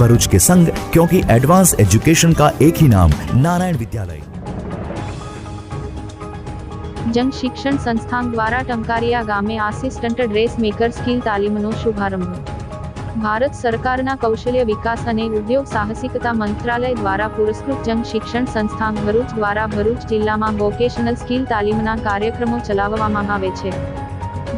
भरूच के संग क्योंकि एडवांस एजुकेशन का एक ही नाम नारायण विद्यालय જંગ શિક્ષણ સંસ્થાન દ્વારા ટંકારિયા ગામે આસિસ્ટન્ટ ડ્રેસ મેકર સ્કિલ તાલીમનો શુભારંભ ભારત સરકારના કૌશલ્ય વિકાસ અને ઉદ્યોગ સાહસિકતા મંત્રાલય દ્વારા પુરસ્કૃત જંગ શિક્ષણ સંસ્થાન ભરૂચ દ્વારા ભરૂચ જિલ્લામાં વોકેશનલ સ્કિલ તાલીમના કાર્યક્રમો ચલાવવામાં આવે છે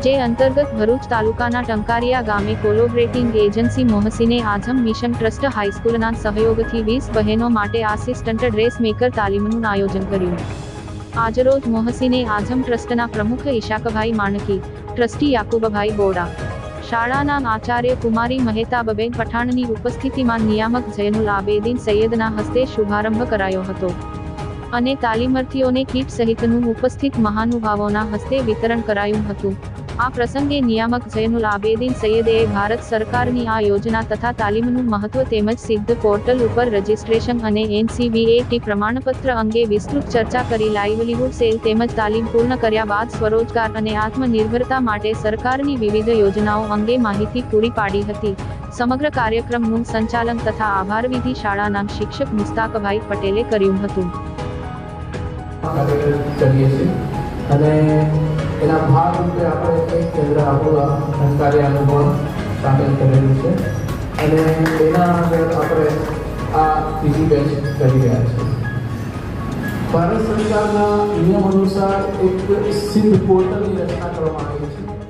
જે અંતર્ગત ભરૂચ તાલુકાના ટંકારિયા ગામે collaborating agency Mohsine Azam mission trust હાઈસ્કૂલના સહયોગથી વીસ બહેનો માટે આસિસ્ટન્ટ ડ્રેસ મેકર તાલીમનું આયોજન કર્યું. આજરોજ મોહસીને આઝમ ટ્રસ્ટના પ્રમુખ ઈશાકભાઈ માણકી, ટ્રસ્ટી યાકુબભાઈ બોડા, શાળાના આચાર્ય કુમારી મહેતાબબેન પઠાણની ઉપસ્થિતિમાં નિયામક જૈનુલ આબેદીન સૈયદના હસ્તે શુભારંભ કરાયો હતો. અને તાલીમાર્થીઓને કીટ સહિતનું ઉપસ્થિત મહાનુભાવોના હસ્તે વિતરણ કરાયું હતું. આ પ્રસંગે નિયામક જૈનુલ આબેદીન સૈયદે ભારત સરકારની આ યોજના તથા તાલીમનું મહત્વ તેમજ સિદ્ધ પોર્ટલ ઉપર રજીસ્ટ્રેશન અને એનસીવીએટી પ્રમાણપત્ર અંગે વિસ્તૃત ચર્ચા કરી લાઇવલીહુડ સેલ તેમજ તાલીમ પૂર્ણ કર્યા બાદ સ્વરોજગાર અને આત્મનિર્ભરતા માટે સરકારની વિવિધ યોજનાઓ અંગે માહિતી પૂરી પાડી હતી. સમગ્ર કાર્યક્રમનું સંચાલન તથા આભારવિધિ શાળાના શિક્ષક મુસ્તાકભાઈ પટેલે કર્યું હતું. અને એના ભાગરૂપે આપણે એક કેન્દ્ર આપણું સંસ્કારી અનુભવ સામેલ કરેલું છે. અને એના આગળ આપણે આ બીજી બેચ કરી રહ્યા છીએ. ભારત સરકારના નિયમ અનુસાર એક સિદ્ધ પોર્ટલની રચના કરવામાં આવી છે.